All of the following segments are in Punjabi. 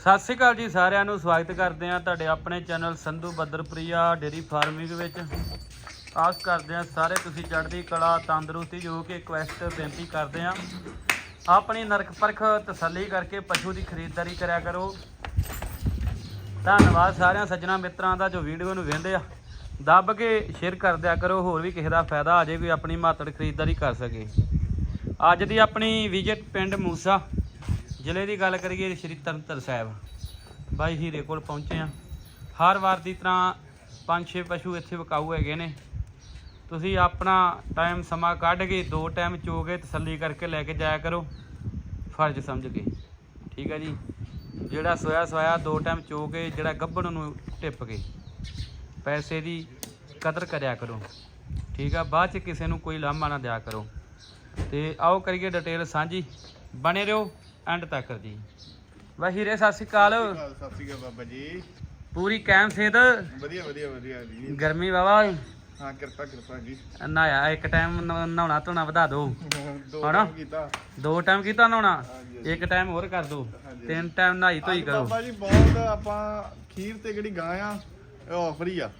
ਸਤਿ ਸ਼੍ਰੀ ਅਕਾਲ ਜੀ ਸਾਰਿਆਂ ਨੂੰ, ਸਵਾਗਤ ਕਰਦੇ ਹਾਂ ਤੁਹਾਡੇ ਆਪਣੇ channel Sandhu Badarpriya dairy farming ਵਿੱਚ। ਆਸ ਕਰਦੇ ਹਾਂ ਸਾਰੇ ਤੁਸੀਂ ਚੜ੍ਹਦੀ ਕਲਾ, ਤੰਦਰੁਸਤੀ ਜੋ ਕਿ ਰਿਕੁਐਸਟ ਬੇਨਤੀ ਕਰਦੇ ਹਾਂ। ਆਪਣੀ ਨਰਕ ਪਰਖ ਤਸੱਲੀ ਕਰਕੇ ਪਸ਼ੂ ਦੀ ਖਰੀਦਦਾਰੀ ਕਰਿਆ ਕਰੋ। ਧੰਨਵਾਦ ਸਾਰਿਆਂ ਸੱਜਣਾ ਮਿੱਤਰਾਂ ਦਾ ਜੋ ਵੀਡੀਓ ਨੂੰ ਵੇਖਦੇ ਆ। ਦੱਬ ਕੇ ਸ਼ੇਅਰ ਕਰ ਦਿਆ ਕਰੋ, ਹੋਰ ਵੀ ਕਿਸੇ ਦਾ ਫਾਇਦਾ ਆ ਜੇ ਕੋਈ ਆਪਣੀ ਮਾਤੜ ਖਰੀਦਦਾਰੀ ਕਰ ਸਕੇ। ਅੱਜ ਦੀ ਆਪਣੀ ਵਿਜ਼ਿਟ ਪਿੰਡ ਮੂਸਾ। ਜ਼ਿਲ੍ਹੇ ਦੀ ਗੱਲ ਕਰੀਏ ਸ਼੍ਰੀ ਤਰਨਤਾਰਨ ਸਾਹਿਬ। ਬਾਈ ਹੀਰੇ ਕੋਲ ਪਹੁੰਚੇ ਆ ਹਰ ਵਾਰ ਦੀ ਤਰ੍ਹਾਂ ਪੰਜ ਛੇ ਪਸ਼ੂ ਇੱਥੇ ਵਿਕਾਊ ਹੈਗੇ ਨੇ। ਤੁਸੀਂ ਆਪਣਾ ਟਾਈਮ ਸਮਾਂ ਕੱਢ ਕੇ, ਦੋ ਟਾਈਮ ਚੋ ਕੇ ਤਸੱਲੀ ਕਰਕੇ ਲੈ ਕੇ ਜਾਇਆ ਕਰੋ। ਫਰਜ਼ ਸਮਝ ਕੇ। ਠੀਕ ਹੈ ਜੀ? ਜਿਹੜਾ ਸੋਇਆ ਸੋਇਆ, ਦੋ ਟਾਈਮ ਚੋ ਕੇ, ਜਿਹੜਾ ਗੱਭਣ ਨੂੰ ਟਿੱਪ ਕੇ, ਪੈਸੇ ਦੀ ਕਦਰ ਕਰਿਆ ਕਰੋ। ਠੀਕ ਆ? ਬਾਅਦ ਚ ਕਿਸੇ ਨੂੰ ਕੋਈ ਲਾਮਾ ਨਾ ਦਿਆ ਕਰੋ। ਤੇ ਆਓ ਕਰੀਏ ਡਿਟੇਲ ਸਾਂਝੀ। ਬਣੇ ਰਹੋ। ਐਂਡ ਤੱਕ ਜੀ ਵਹੀਰੇ ਸਤਿ ਸ਼੍ਰੀ ਅਕਾਲ। ਸਤਿ ਸ਼੍ਰੀ ਅਕਾਲ ਬਾਬਾ ਜੀ। ਪੂਰੀ ਕੈਮ ਸੇਧ ਵਧੀਆ ਵਧੀਆ ਵਧੀਆ ਜੀ। ਗਰਮੀ ਵਾਵਾ। ਹਾਂ ਕਿਰਪਾ ਕਿਰਪਾ ਜੀ। ਨਹਾਇਆ ਇੱਕ ਟਾਈਮ ਨਹਾਉਣਾ ਧੋਣਾ ਵਧਾ ਦਿਓ ਦੋ ਕੀਤਾ। ਦੋ ਟਾਈਮ ਕੀਤਾ ਨਹਾਉਣਾ। ਇੱਕ ਟਾਈਮ ਹੋਰ ਕਰ ਦਿਓ। ਤਿੰਨ ਟਾਈਮ ਨਹਾਈ ਧੋਈ ਕਰੋ। ਬਾਬਾ ਜੀ ਬਹੁਤ ਆਪਾਂ ਖੀਰ ਤੇ ਜਿਹੜੀ ਗਾਂ ਆ ਆਫਰ ਹੀ ਆ।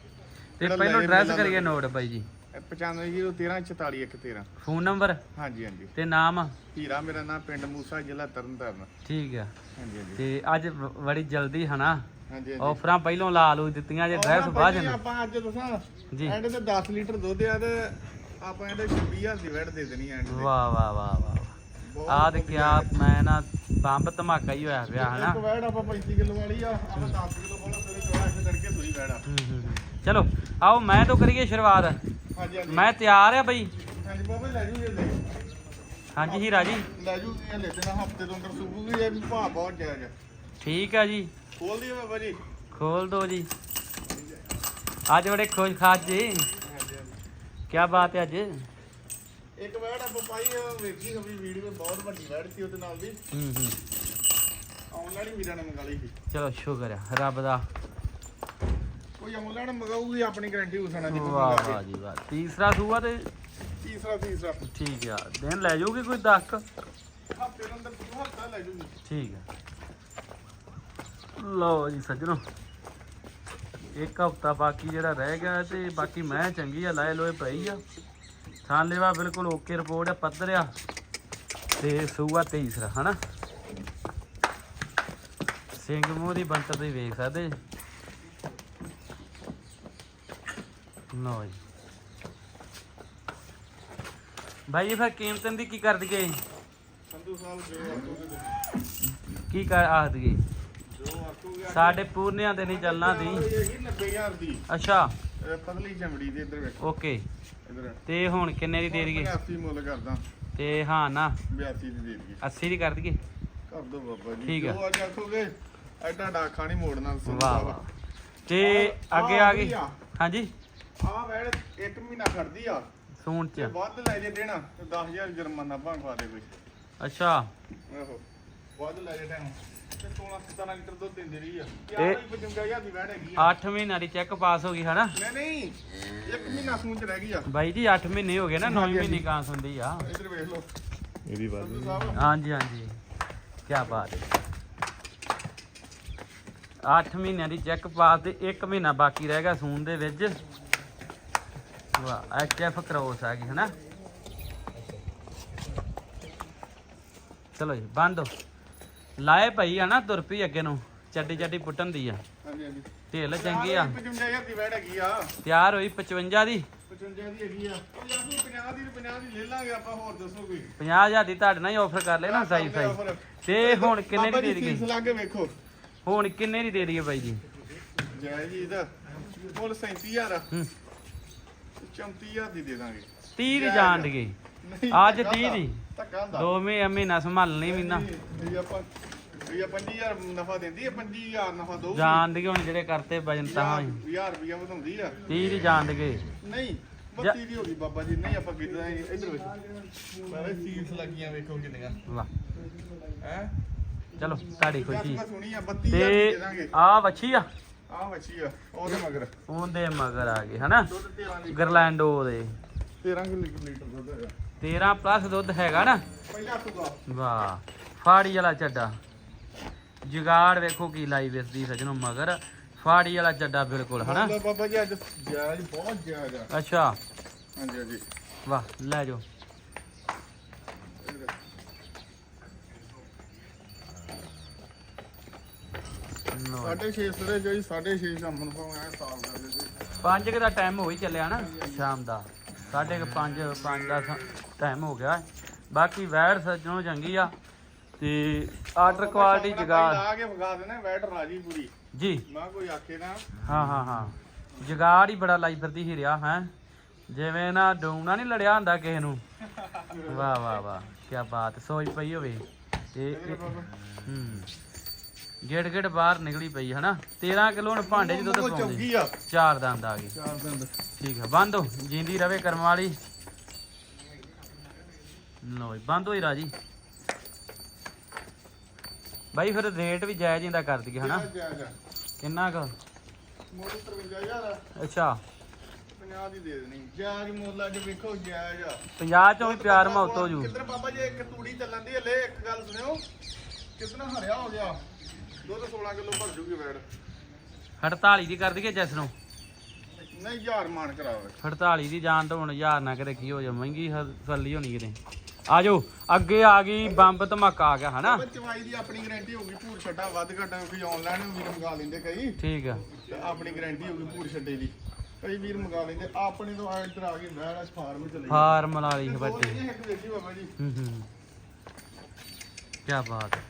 ਤੇ ਪਹਿਲਾਂ ਡਰੈਸ ਕਰੀਏ ਨੋਟ ਬਾਈ ਜੀ। 9501344113 ਫੋਨ ਨੰਬਰ? ਹਾਂਜੀ ਹਾਂਜੀ। ਤੇ ਨਾਮ? ਹੀਰਾ ਮੇਰਾ ਨਾਮ ਪਿੰਡ ਮੂਸਾ ਜ਼ਿਲ੍ਹਾ ਤਰਨਤਾਰਨ। ਠੀਕ ਆ। ਹਾਂਜੀ ਹਾਂਜੀ। ਤੇ ਅੱਜ ਬੜੀ ਜਲਦੀ ਹਨਾ? ਹਾਂਜੀ ਆਫਰਾਂ ਪਹਿਲਾਂ ਲਾ ਲੂ ਦਿੱਤੀਆਂ ਜੇ ਡਰੈਸ ਬਾਅਦ ਭਾਜੀ ਚ ਆਪਾਂ ਅੱਜ ਦੱਸਾਂ ਜੀ। ਐਂਡ ਤੇ 10 ਲੀਟਰ ਦੁੱਧ ਆ ਤੇ ਆਪਾਂ ਇਹਦੇ 26000 ਦੀ ਵੈਟ ਦੇ ਦੇਣੀ ਐਂਡ ਤੇ। ਵਾਹ ਵਾਹ ਵਾਹ ਵਾਹ ਬਹੁਤ ਆ ਤੇ ਵਧੀਆ ਕਿਆ ਮੈਂ ਨਾ ਬੰਬ ਧਮਾਕਾ ਹੀ ਹੋਇਆ ਪਿਆ ਹਨਾ? ਇੱਕ ਵੈਟ ਆਪਾਂ 35 ਕਿਲੋ ਵਾਲੀ ਆ ਆਪਾਂ 10 ਕਿਲੋ ਵਾਲਾ ਸਵੇਰੇ ਚੋੜਾ ਇੱਥੇ ਤੜਕੇ ਸੂਈ ਵੈਟ ਆ। ਹੂੰ, ਹੂੰ, ਹੂੰ। ਚਲੋ ਆਓ ਮੈਂ ਤੋਂ ਕਰੀਏ ਸ਼ੁਰੂਆਤ। ਹਾਂਜੀ ਹਾਂਜੀ। ਮੈਂ ਤਿਆਰ ਆ ਬਈ। ਹਾਂਜੀ ਬਾਬਾ ਲੈ ਜੂ ਇਹ ਲੈ ਹਾਂਜੀ ਹੀਰਾ ਜੀ। ਲੈ ਜੂ ਇਹ ਲੈ ਦੇਣਾ ਹਫ਼ਤੇ ਤੋਂ ਅੰਦਰ ਸੂਬੂਗੀ ਇਹ ਵੀ ਭਾਅ ਬਹੁਤ ਜਾਇਜ਼ ਠੀਕ ਆ ਜੀ। ਖੋਲ ਦੀ ਬਾਬਾ ਜੀ। ਖੋਲ ਦੋ ਜੀ। ਅੱਜ ਬੜੇ ਖੁਸ਼ ਖਾਸ ਜੀ। ਕੀ ਬਾਤ ਹੈ ਅੱਜ। ਇੱਕ ਵੈਟ ਆਪਾਂ ਪਾਈ ਆ, ਵੇਖੀ ਹੋਈ ਵੀਡੀਓ ਬਹੁਤ ਵੱਡੀ ਵੈਟ ਸੀ ਉਹਦੇ ਨਾਲ ਦੀ ਹੂੰ ਹੂੰ। ਆਨਲਾਈਨ ਹੀ ਵੀਰਾਂ ਨੇ ਮੰਗਾ ਲਈ ਸੀ। ਚਲੋ ਸ਼ੁਕਰ ਆ ਰੱਬ ਦਾ। ਕੋਈ ਆਨਲਾਈਨ ਮੰਗਾਊਗੀ ਆਪਣੀ ਗਾਰੰਟੀ ਉਸਣਾ ਜਿੱਥੋਂ ਵਾਹ ਵਾਹ ਜੀ ਵਾਹ। ਤੀਸਰਾ ਸੂਆ ਤੇ? ਕੇ ਤੀਸਰਾ ਤੀਸਰਾ। ਠੀਕ ਆ। ਦਿਨ ਲੈ ਜਾਊਗੀ ਕੋਈ 10 ਹਫ਼ਤੇ ਦੇ ਅੰਦਰ ਤੂੰ ਹਫਤਾ ਲੈ ਜੂਗੀ ਠੀਕ ਆ। ਲਓ ਜੀ ਸੱਜਣੋ ਇੱਕ ਹਫਤਾ ਬਾਕੀ ਜਿਹੜਾ ਰਹਿ ਗਿਆ ਤੇ ਬਾਕੀ ਮੈਂ ਚੰਗੀ ਆ ਲਾਏ ਲੋਏ ਪਈ ਆ। ਥਾਂ ਲੈਵਾ ਬਿਲਕੁਲ ਓਕੇ ਰਿਪੋਰਟ ਆ ਪੱਧਰ ਆ। ਤੇ ਸੂਆ ਤੀਸਰਾ ਹਨਾ? ਸਿੰਘ ਮੂੰਹ ਦੀ ਬੰਤਰ ਤੁਸੀਂ ਵੇਖ ਸਕਦੇ ਜੀ। ਲਓ ਜੀ। ਭਾਈ ਫਿਰ ਕੀਮਤਾਂ ਦੀ ਕੀ ਕਰ ਦਈਏ ਸੰਧੂ ਸਾਹਿਬ ਜੋ ਆਖੋਗੇ ਕੀ ਕਰ ਆਖ ਦਈਏ ਜੋ ਆਖੋਗੇ ਸਾਡੇ ਪੂਰਨਿਆਂ ਤੇ ਨਹੀਂ ਚੱਲਣਾ ਦੀ। ਇਹ ਹੈਗੀ 90000 ਦੀ। ਅੱਛਾ। ਪਤਲੀ ਚਮੜੀ ਦੀ ਇੱਧਰ ਵੇਖੋ। ਓਕੇ। ਇੱਧਰ। ਤੇ ਹੁਣ ਕਿੰਨੇ ਦੀ ਦੇ ਦਈਏ? 80 ਮੁੱਲ ਕਰਦਾ। ਤੇ ਹਾਂ ਨਾ। 82 ਦੀ ਦੇ ਦਈਏ। 80 ਦੀ ਕਰ ਦਈਏ? ਕਰ ਦੋ ਬਾਬਾ ਜੀ। ਠੀਕ ਆ। ਜੋ ਅੱਜ ਆਖੋਗੇ ਐਡਾ ਡਾਖਾ ਨਹੀਂ ਮੋੜਨਾ ਸੰਧੂ ਵਾਹ ਸਾਹਿਬ। ਵਾਹ। ਤੇ ਅੱਗੇ ਆ ਗਈ। ਹਾਂਜੀ। ਆ ਵੈੜ ਇੱਕ ਮਹੀਨਾ ਖੜਦੀ ਆ। ਸੂਣ ਤੇ ਚ ਵੱਧ ਲੈ ਜੇ ਦੇਣਾ ਤੇ 10000 ਜੁਰਮਾਨਾ ਭਾਂਗਵਾ ਦੇ ਕੋਈ। ਅੱਛਾ। ਆਹੋ ਵੱਧ ਲੈ ਜੇ ਟਾਈਮ। ਤੇ 16 17 ਲੀਟਰ ਦੁੱਧ ਦਿੰਦੀ ਰਹੀ ਆ ਇਹ- ਯਾਰ ਹੀ 55000 ਦੀ ਵੈੜ ਹੈਗੀ ਆ। 8 ਮਹੀਨਿਆਂ ਦੀ ਚੈੱਕ ਪਾਸ ਹੋ ਗਈ ਹਨਾ? ਨਹੀਂ ਨਹੀਂ ਇੱਕ ਮਹੀਨਾ ਸੂਣ ਚ ਰਹਿ ਗਈ ਆ। ਬਾਈ ਜੀ 8 ਮਹੀਨੇ ਹੋ ਗਏ ਨਾ 9 ਮਹੀਨੇ ਕਾਂ ਹੁੰਦੀ ਆ। ਇੱਧਰ ਵੇਖ ਲਓ। ਇਹਦੀ ਬਾਤ ਸੰਧੂ ਸਾਹਿਬ। ਹਾਂਜੀ ਹਾਂਜੀ। ਕੀ ਬਾਤ ਹੈ। 8 ਮਹੀਨਿਆਂ ਦੀ ਚੈੱਕ ਪਾਸ ਤੇ 1 ਮਹੀਨਾ ਬਾਕੀ ਰਹਿ ਗਿਆ ਸੂਣ ਦੇ ਵਿੱਚ। ਵਾਹ ਐਚਐਫ ਕ੍ਰੋਸ ਆ ਗਈ ਹਨਾ? ਚਲੋ ਜੀ ਬੰਦ ਲਾਏ ਭਾਈ ਆ ਨਾ ਤੁਰ ਪਈ ਅੱਗੇ ਨੂੰ ਚੱਡੀ ਚੱਡੀ ਪੁੱਟਣ ਦੀ ਆ। ਹਾਂਜੀ ਹਾਂਜੀ। ਢੇਲ ਚੰਗੀ ਆ। 55000 ਦੀ ਵੈੜ ਹੈਗੀ ਆ। ਤਿਆਰ ਹੋਈ 55 ਦੀ। 55 ਦੀ ਹੈਗੀ ਆ। ਉਹ ਯਾਰ ਤੂੰ 50 ਦੀ ਤੇ 50 ਦੀ ਲੈ ਲਾਂਗੇ ਆਪਾਂ ਹੋਰ ਦੱਸੋ ਕੋਈ। 50000 ਦੀ ਤੁਹਾਡੇ ਨਾਲ ਹੀ ਆਫਰ ਕਰ ਲੈਣਾ ਸਾਈ ਸਾਈ ਤੇ ਹੁਣ ਕਿੰਨੇ ਦੀ ਦੇ ਦਈਏ? ਦਈਏ ਲਾ ਕੇ ਵੇਖੋ। ਹੁਣ ਕਿੰਨੇ ਦੀ ਦੇ ਦਈਏ ਬਾਈ ਜੀ? ਜੈ ਜੀ ਇਹਦਾ। ਮੁੱਲ 37000 ਆ। ਹੂੰ। 34000 ਦੀ ਦੇ ਦਾਂਗੇ। 30 ਦੀ ਜਾਣ ਦੀ। ਅੱਜ ਧੱਕਾ 30 ਦੀ। ਧੱਕਾ ਹੁੰਦਾ। ਦੋ ਮਹੀਨੇ ਮਹੀਨਾ ਸੰਭਾਲਣੀ ਮਹੀਨਾ ਇਹ ਆਪਾਂ ਇਹ 25000 ਨਫਾ ਦਿੰਦੀ ਹੈ 25000 ਨਫਾ ਦੋ ਜਾਣ ਦੀ ਹੁਣ ਜਿਹੜੇ ਕਰਤੇ ਵਜਨ ਤਾਂ ਹੋਈ 20000 ਰੁਪਇਆ ਵਧਾਉਂਦੀ ਆ। 30 ਦੀ ਜਾਣ ਦੇ ਨਹੀਂ 32 ਦੀ ਹੋ ਗਈ ਬਾਬਾ ਜੀ ਨਹੀਂ ਆਪਾਂ ਕਿਦਾਂ ਇਧਰ ਵੇਖੋ। ਸਾਰੇ ਸੀਟਸ ਲੱਗੀਆਂ ਵੇਖੋ ਕਿੰਨੀਆਂ। ਵਾਹ। ਹੈ? ਚਲੋ ਤੁਹਾਡੀ ਮੈਂ 32000 ਤੇ ਆ ਵੱਛੀ ਆ। ਆ ਬੱਚੀ ਆ ਉਹਦੇ ਮਗਰ। ਉਹਦੇ ਮਗਰ ਆ ਗਏ ਹਨਾ? ਦੁੱਧ 13 ਲੀਟਰ। ਗਰਲੈਂਡੋ ਦੇ। 13 ਲੀਟਰ ਦੁੱਧ ਹੈਗਾ। 13 ਪਲੱਸ ਦੁੱਧ ਹੈਗਾ ਨਾ? ਪਹਿਲਾ ਸੁਗਾ ਵਾਹ ਫਾੜੀ ਵਾਲਾ ਚੱਡਾ। ਜੁਗਾੜ ਵੇਖੋ ਕੀ ਲਾਈ ਵਿਸਦੀ ਸਜਣੋ ਮਗਰ ਫਾੜੀ ਵਾਲਾ ਚੱਡਾ ਬਿਲਕੁਲ ਹਨਾ? ਬਾਬਾ ਜੀ ਅੱਜ ਜਾਇਜ਼ ਬਹੁਤ ਜਾਇਜ਼ ਆ। ਅੱਛਾ। ਹਾਂਜੀ ਹਾਂਜੀ। ਵਾਹ ਲੈ ਜਾਓ। ਲਓ। ਸਾਢੇ 6 ਸਰੇ ਜਿਹੜੀ 6.5 ਕੰਮ ਨੂੰ ਪਾਉਣਾ ਸਾਲ ਕਰ ਦੇ ਪੰਜ ਕੁ ਦਾ ਟਾਈਮ ਹੋ ਹੀ ਚੱਲਿਆ ਨਾ ਸ਼ਾਮ ਦਾ। ਸਾਢੇ ਕੁ ਪੰਜ ਪੰਜ ਦਾ ਟਾਈਮ ਹੋ ਗਿਆ। ਬਾਕੀ ਵੈੜ ਸੱਜਣੋਂ ਚੰਗੀ ਆ ਤੇ ਆਰਡਰ ਕੁਆਲਿਟੀ ਜਗਾੜ ਲਾ ਕੇ ਵਗਾ ਦੇਣਾ ਵੈਟ ਰਾਜੀ ਪੂਰੀ। ਜੀ। ਨਾ ਕੋਈ ਆਖੇ ਨਾ। ਹਾਂ ਹਾਂ ਹਾਂ। ਜਗਾੜ ਹੀ ਬੜਾ ਲਾਈ ਫਿਰਦੀ ਹੀ ਰਿਹਾ ਹੈ। ਜਿਵੇਂ ਨਾ ਡੂਣਾ ਨਹੀਂ ਲੜਿਆ ਹੁੰਦਾ ਕਿਸੇ ਨੂੰ। ਵਾਹ ਵਾਹ ਵਾਹ। ਕੀ ਬਾਤ ਸੋਚ ਪਈ ਹੋਵੇ। ਤੇ ਹੂੰ। ਗੇੜ ਗੇੜ ਬਾਹਰ ਨਿਕਲੀ ਪਈ ਹਨਾ? 13 ਕਿਲੋ ਹੁਣ ਭਾਂਡੇ ਚ ਦੁੱਧ ਪਾਉਂਦੇ। ਚਾਰ ਦੰਦ ਆ ਗਏ। ਚਾਰ ਦਿਨ ਠੀਕ ਆ ਬੰਦ ਹੋ। ਜਿੰਦੀ ਰਵੇ ਕਰਮ ਵਾਲੀ। ਲੋ ਬੰਦ ਹੋਈ ਰਾਜੀ। ਬਾਈ ਫਿਰ ਰੇਟ ਵੀ ਜਾਇਜ਼ ਜਿੰਦਾ ਕਰ ਦਈਏ ਹਨਾ? ਕਿੰਨਾ ਕੁ? ਮੋੜ 53000 ਅੱਛਾ। 50 ਦੀ ਦੇ ਦੇਣੀ। ਜਾਇਜ਼ ਮੁੱਲ ਅੱਜ ਵੇਖੋ ਜਾਇਜ਼ ਆ। 50 ਚੋਂ ਵੀ ਪਿਆਰ ਮੌਤੋ ਜੂ। ਕਿੱਧਰ ਬਾਬਾ ਜੀ ਇੱਕ ਤੂੜੀ ਚੱਲਣ ਦੀ ਹਲੇ ਇੱਕ ਗੱਲ ਸੁਣਿਓ। ਕਿਤਨਾ ਹਰਿਆ ਹੋ ਗਿਆ? ਦੁੱਧ 16 ਕਿਲੋ ਭਰ ਜੂਗੀ ਵੈੜ 48 ਦੀ ਕਰ ਦਈਏ ਜੈਸ ਨੂੰ। ਨਹੀਂ ਯਾਰ ਮਾਨ ਕਰਾਵੇ 48 ਦੀ ਜਾਨ ਤਾਂ ਹੁਣ ਹਜ਼ਾਰ ਨਾ ਕਰੇ ਕੀ ਹੋ ਜਾ ਮਹਿੰਗੀ ਫੱਲੀ ਹੋਣੀ ਕਿਤੇ। ਆਜੋ ਅੱਗੇ ਆ ਗਈ ਬੰਬ ਧਮਾਕਾ ਆ ਗਿਆ ਹਨਾ? ਚਵਾਈ ਦੀ ਆਪਣੀ ਗਾਰੰਟੀ ਹੋਊਗੀ ਭੂਰ ਛੱਡਾ ਵੱਧ ਘੱਟ ਕੋਈ ਆਨਲਾਈਨ ਵੀਰ ਮੰਗਾ ਲੈਂਦੇ ਕਈ। ਠੀਕ ਆ। ਆਪਣੀ ਗਾਰੰਟੀ ਹੋਊਗੀ ਭੂਰ ਛੱਡੇ ਦੀ। ਕਈ ਵੀਰ ਮੰਗਾ ਲੈਂਦੇ ਆਪਣੇ ਤੋਂ ਆ ਇੱਧਰ ਆ ਕੇ ਵੈੜ ਫਾਰਮ ਚਲੇ ਫਾਰਮ ਵਾਲੀ ਵੱਡੀ ਹੂੰ ਹੂੰ ਕੀ ਬਾਤ ਹੈ।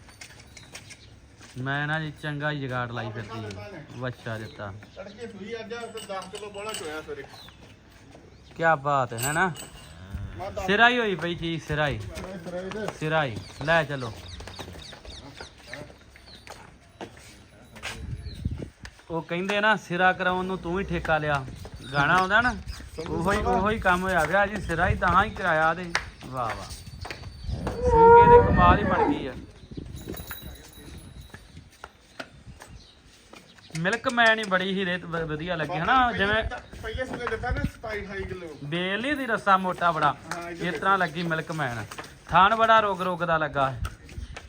ਮੈਂ ਨਾ ਜੀ ਚੰਗਾ ਹੀ ਜਗਾੜ ਲਾਈ ਫਿਰਦੀ ਹੈ ਵੱਛਾ ਦਿੱਤਾ। ਤੜਕੇ ਸੂਈ ਅੱਜ ਤੇ 10 ਕਿਲੋ ਬੋਲਾ ਚੋਇਆ ਸਵੇਰੇ। ਕੀ ਬਾਤ ਹੈ ਹੈਨਾ ਮੈਂ ਦੱਸ ਸਿਰਾਈ ਹੋਈ ਪਈ ਚੀਜ਼ ਸਿਰਾਈ। ਸਰੇ ਤੇ ਸਿਰਾਈ। ਲੈ ਚਲੋ। ਉਹ ਕਹਿੰਦੇ ਨਾ ਸਿਰਾ ਕਰਾਉਣ ਨੂੰ ਤੂੰ ਹੀ ਠੇਕਾ ਲਿਆ। ਗਾਣਾ ਆਉਂਦਾ ਨਾ ਉਹੋ ਹੀ ਉਹੋ ਹੀ ਕੰਮ ਹੋਇਆ ਵਿਆ ਜੀ। ਸਿਰਾ ਹੀ ਤਾਂ ਹੀ ਕਰਾਇਆ ਦੇ ਵਾਹ ਵਾਹ। ਸਿੰਗੇ ਦੇ ਕਮਾਲ ਹੀ ਬਣ ਗਈ ਆ। ਮਿਲਕ ਮੈਨ ਹੀ ਬੜੀ ਹੀ ਰੇਤ ਵ- ਵਧੀਆ ਲੱਗੀ ਹਨਾ? ਜਿਵੇਂ ਪਹਿਲੇ ਸੂਏ ਦਿੱਤਾ ਨਾ 27 28 ਕਿਲੋ। ਬੇਲ ਦੀ ਰੱਸਾ ਮੋਟਾ ਬੜਾ ਇਸ ਤਰ੍ਹਾਂ ਲੱਗੀ ਮਿਲਕ ਮੈਨ ਥਾਨ ਬੜਾ ਰੋਗ ਰੋਗ ਦਾ ਲੱਗਾ।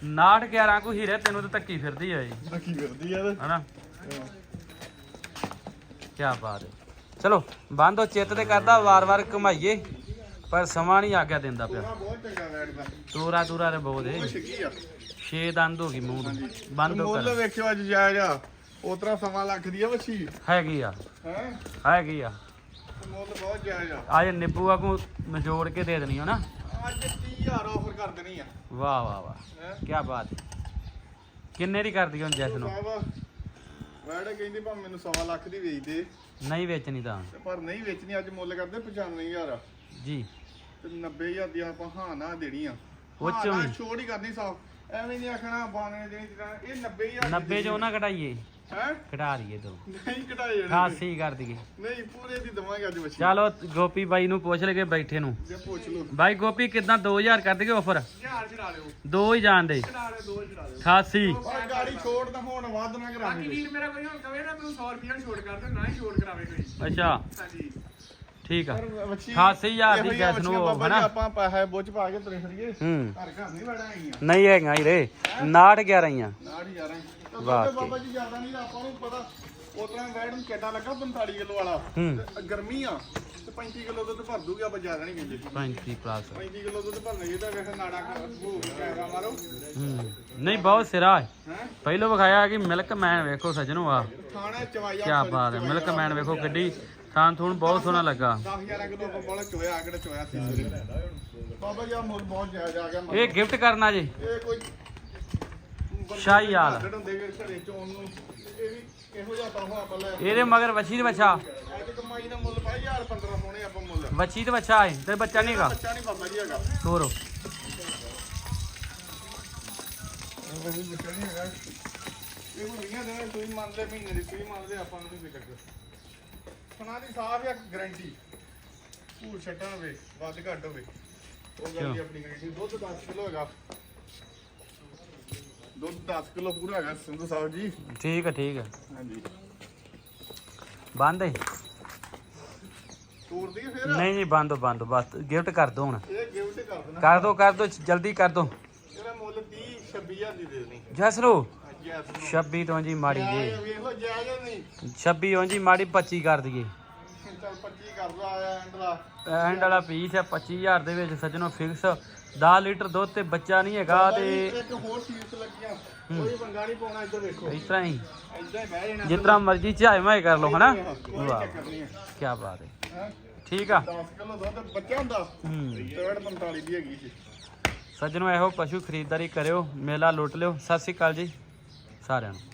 69 11 ਕੋ ਹੀਰੇ ਤੈਨੂੰ ਤਾਂ ਧੱਕੀ ਫਿਰਦੀ ਹੋਈ ਕੀ ਕਰਦੀ ਆ ਹਨਾ? ਕੀ ਬਾਤ ਹੈ। ਚਲੋ ਬੰਦ ਚਿੱਤ ਤੇ ਕਰਦਾ ਵਾਰ-ਵਾਰ ਘੁਮਾਈਏ ਪਰ ਸਮਾਂ ਨਹੀਂ ਆਗਿਆ ਦਿੰਦਾ ਪਿਆ। ਬਹੁਤ ਚੰਗਾ ਵੈਟ ਦਾ। ਤੋਰਾ ਤੂਰਾ ਰੇ ਛਿੱਗੀ ਆ। ਛੇ ਦੰਦ ਹੋ ਗਈ ਮੂੰਹ ਦੀ ਬੰਦ ਹੋ ਮੁੱਲ ਕਰ। ਵੇਖਿਓ ਅੱਜ ਜਾਇਜ਼ ਆ। ਉਤਰਾ ਸਵਾ ਲੱਖ ਦੀ ਆ ਵੱਛੀ। ਹੈਗੀ ਆ। ਹੈ? ਹੈਗੀ ਆ। ਮੁੱਲ ਬਹੁਤ ਜਾਇਜ਼ ਆ। ਅੱਜ ਨਿੱਬੂ ਵਾਂਗੂ ਨਿਚੋੜ ਕੇ ਦੇ ਦੇਣੀ ਹਨਾ ਅੱਜ 30000 ਆਫਰ ਕਰ ਦੇਣੀ ਆ। ਵਾਹ ਵਾਹ ਵਾਹ। ਹੈ? ਕੀ ਬਾਤ ਹੈ। ਕਿੰਨੇ ਦੀ ਕਰਦੀ ਹੁਣ ਜੈਸ ਨੂੰ? ਵੈੜ ਕਹਿੰਦੀ ਭਾ ਮੈਨੂੰ ਸਵਾ ਲੱਖ ਦੀ ਵੇਚ ਦੇ। ਨਹੀਂ ਵੇਚਣੀ ਤਾਂ। ਪਰ ਨਹੀਂ ਵੇਚਣੀ ਅੱਜ ਮੁੱਲ ਕਰਦੇ 95000 ਜੀ। ਤੇ 90000 ਦੀ ਆਪਾਂ ਹਾਂ ਨਾ ਦੇਣੀ ਆ। ਉਹ ਹਾਂ ਚੋਂ ਨਾ। ਛੋੜ ਹੀ ਕਰਨੀ ਸਾਫ਼ ਐਵੇਂ ਨਹੀਂ ਆਖਣਾ ਬਾਣੇ ਦੇਣੀ ਜਿਹੜਾ ਇਹ 90000 90 ਚੋਂ ਨਾ ਘਟਾਈਏ ਹੈ। ਘਟਾ ਲਈਏ ਦੋ ਨਹੀਂ ਘਟਾਏ ਜਾਣੇ 88 ਕਰ ਦਈਏ। ਨਹੀਂ ਪੂਰੇ ਦੀ ਦਵਾਂਗੇ ਅੱਜ ਬੱਚੀ। ਚਲੋ ਗੋਪੀ ਬਾਈ ਨੂੰ ਪੁੱਛ ਲਗੇ ਬੈਠੇ ਨੂੰ। ਜੇ ਪੁੱਛ ਲਓ ਬਾਈ ਗੋਪੀ ਕਿਦਾਂ 2000 ਕਰ ਦਈਏ ਆਫਰ ਹਜ਼ਾਰ ਚੜਾ ਲਿਓ। ਦੋ ਹੀ ਜਾਣ ਦੇ। ਚੜਾ ਲਿਓ ਦੋ ਚੜਾ ਲਿਓ। 88 ਪਰ ਗਾੜੀ ਛੋੜ ਤਾਂ ਹੁਣ ਵੱਧ ਨਾ ਬਾਕੀ ਕਰਾਂਗੇ ਵੀਰ ਮੇਰਾ ਕੋਈ ਹੁਣ ਕਵੇ ਨਾ ਮੈਨੂੰ 100 ਰੁਪਏ ਛੋਟ ਕਰ ਦੇ ਨਾ ਹੀ ਛੋਟ ਕਰਾਵੇ ਕੋਈ। ਅੱਛਾ। ਹਾਂਜੀ। ਠੀਕ ਆ। ਵੱਛੀ 88,000 ਦੀ ਇਹੋ ਗੈਸ ਨੂੰ ਹਨਾ? ਆਪਾਂ ਪੈਸੇ ਬੁੱਝ ਪਾ ਕੇ ਤੁਰੇ ਫਿਰੀਏ। ਹੂੰ। ਘਰ ਘਰ ਨਹੀਂ ਵੜਾ ਆਈਆਂ ਨਹੀਂ ਹੈਗਾ ਹੀ? ਰੇ 69 11 ਹੀ ਆ। ਨਾਲ ਹੀ। ਯਾਰਾਂ ਤਾਂ ਵਾਕਈ। ਬਾਬਾ ਜੀ ਜ਼ਿਆਦਾ ਨਹੀਂ ਆਪਾਂ ਨੂੰ ਪਤਾ ਉਤਰਾ ਨੂੰ ਕਿੱਡਾ ਲੱਗਾ 45 ਕਿਲੋ ਵਾਲਾ। ਹੂੰ। ਗਰਮੀ ਆ ਤੇ 35 ਕਿਲੋ ਦੁੱਧ ਭਰ ਦੂਗੀ ਆਪਾਂ ਜ਼ਿਆਦਾ ਨਹੀਂ ਕਹਿੰਦੇ 35 ਪਲੱਸ 35 ਕਿਲੋ ਦੁੱਧ ਭਰਨਾ ਚਾਹੀਦਾ ਵੈਸੇ ਨਾੜਾ ਹੋ ਕੈਮਰਾ ਮਾਰੋ। ਹੂੰ। ਨਹੀਂ ਬਹੁਤ ਸਿਰਾ ਹੈ। ਹੈ? ਪਹਿਲੋਂ ਵਿਖਾਇਆ ਕਿ ਮਿਲਕ ਮੈਨ ਵੇਖੋ ਸਜਣੋ ਆ। ਥਾਣਾ ਚਵਾਇਆ ਕੀ ਬਾਤ ਹੈ ਮਿਲਕ ਮੈਨ ਵੇਖੋ ਗੱਡੀ ਥਾਂ ਥੂਣ ਬਹੁਤ ਸੋਹਣਾ ਲੱਗਾ। 10 11 ਕਿਲੋ ਆਪਾਂ ਬੋਲਾ ਚੋਇਆ ਆਗੜ ਚੋਇਆ ਸੀ ਸਵੇਰੇ ਬਾਬਾ ਜੀ ਆ ਮੁੱਲ ਬਹੁਤ ਜਾਇਜ਼ ਆ ਗਿਆ ਇਹ ਗਿਫਟ ਕਰਨਾ ਜੀ। ਇਹ ਕੋਈ ਸ਼ਾਹੀ ਹਾਲ। ਆਗੜ ਹੁੰਦੇ ਵੀ ਘਰੇ ਚੋਣ ਨੂੰ ਇਹ ਵੀ ਇਹੋ ਜਿਹਾ ਤਾਂ ਆਪਾਂ ਲੈ ਇਹਦੇ ਮਗਰ ਵੱਛੀ ਤੇ ਬੱਚਾ ਅੱਜ ਕਮਾਈ ਦਾ ਮੁੱਲ ਪਾਈ ਯਾਰ 15 ਸੋਹਣੇ ਆਪਾਂ ਮੁੱਲ। ਵੱਛੀ ਤੇ ਬੱਚਾ ਹੈ ਤੇ ਬੱਚਾ ਨਹੀਂਗਾ ਬੱਚਾ ਨਹੀਂ ਬਾਬਾ ਜੀ ਹੈਗਾ। ਤੋਰੋ ਇਹ ਬੱਚਾ ਨਹੀਂ ਹੈਗਾ। ਇਹ ਹੁਣ ਮੰਨਦੇ ਮਹੀਨੇ ਦੀ ਸੂਈ ਮੰਨਦੇ ਆਪਾਂ ਨੂੰ ਨਹੀਂ ਚੱਕਰ ਸੁਣਾ ਦੀ ਸਾਫ਼ ਆ ਗਾਰੰਟੀ ਭੂਰ ਛੱਟਾ ਹੋਵੇ ਵੱਧ ਘੱਟ ਹੋਵੇ। ਉਹ ਗੱਲ ਦੀ ਆਪਣੀ ਗਾਰੰਟੀ ਦੁੱਧ 10 ਕਿਲੋ ਹੈਗਾ। ਦੁੱਧ 10 ਕਿਲੋ ਪੂਰਾ ਹੈਗਾ ਸਿੰਧੂ ਸਾਹਿਬ ਜੀ। ਠੀਕ ਹੈ ਠੀਕ ਹੈ। ਹਾਂਜੀ। ਬੰਦ ਹੈ। ਫਿਰ? ਨਹੀਂ ਨਹੀਂ ਬੰਦ ਬੰਦ ਬਸ ਗਿਫਟ ਕਰ ਦੋ ਹੁਣ। ਇਹ ਗਿਫਟ ਕਰ ਦੇਣਾ। ਕਰ ਦੋ ਕਰ ਦੋ ਜਲਦੀ ਕਰ ਦੋ। ਇਹਦਾ ਮੁੱਲ 30 26000 ਦੀ ਦੇ ਦੇਣੀ। ਜਸਰੋ 26 ਤੋਂ ਜੀ ਮਾੜੀ ਜੀ। ਵੇਖ ਲਓ ਜਾਇਜ਼ ਨਹੀਂ। 26 ਤੋਂ ਜੀ ਮਾੜੀ 25 ਕਰ ਦਈਏ। ਚੱਲ 25 ਕਰ ਲਾ ਐਂਡ ਵਾਲਾ। ਪੀਸ ਹੈ 25000 ਦੇ ਵਿੱਚ ਸੱਜਣੋ ਫਿਕਸ 10 ਲੀਟਰ ਦੁੱਧ ਤੇ ਬੱਚਾ ਨਹੀਂ ਹੈਗਾ ਤੇ ਇੱਕ ਹੋਰ ਚੀਜ਼ ਲੱਗੀਆਂ। ਕੋਈ ਪੰਗਾ ਨਹੀਂ ਪਾਉਣਾ ਇੱਧਰ ਵੇਖੋ। ਇਸ ਤਰ੍ਹਾਂ ਹੀ। ਇੱਦਾਂ ਹੀ ਬਹਿ ਜਾਣਾ। ਜਿਸ ਤਰ੍ਹਾਂ ਮਰਜ਼ੀ ਚਾਹੇ ਮਾਏ ਕਰ ਲਓ ਹਨਾ? ਕੋਈ ਵਾਹ। ਚੱਕਰ ਨਹੀਂ ਹੈ। ਕੀ ਬਾਤ ਹੈ। ਹੈਂ? ਠੀਕ ਆ। 10 ਕਿਲੋ ਦੁੱਧ ਬੱਚਾ ਹੁੰਦਾ ਹੂੰ। 45 ਦੀ ਹੈਗੀ ਸੀ ਸੱਜਣੋ ਇਹੋ ਪਸ਼ੂ ਖਰੀਦਦਾਰੀ ਕਰਿਓ ਮੇਲਾ ਲੁੱਟ ਲਿਓ। ਸਤਿ ਸ਼੍ਰੀ ਅਕਾਲ ਜੀ। ਸਾਰਿਆਂ ਨੂੰ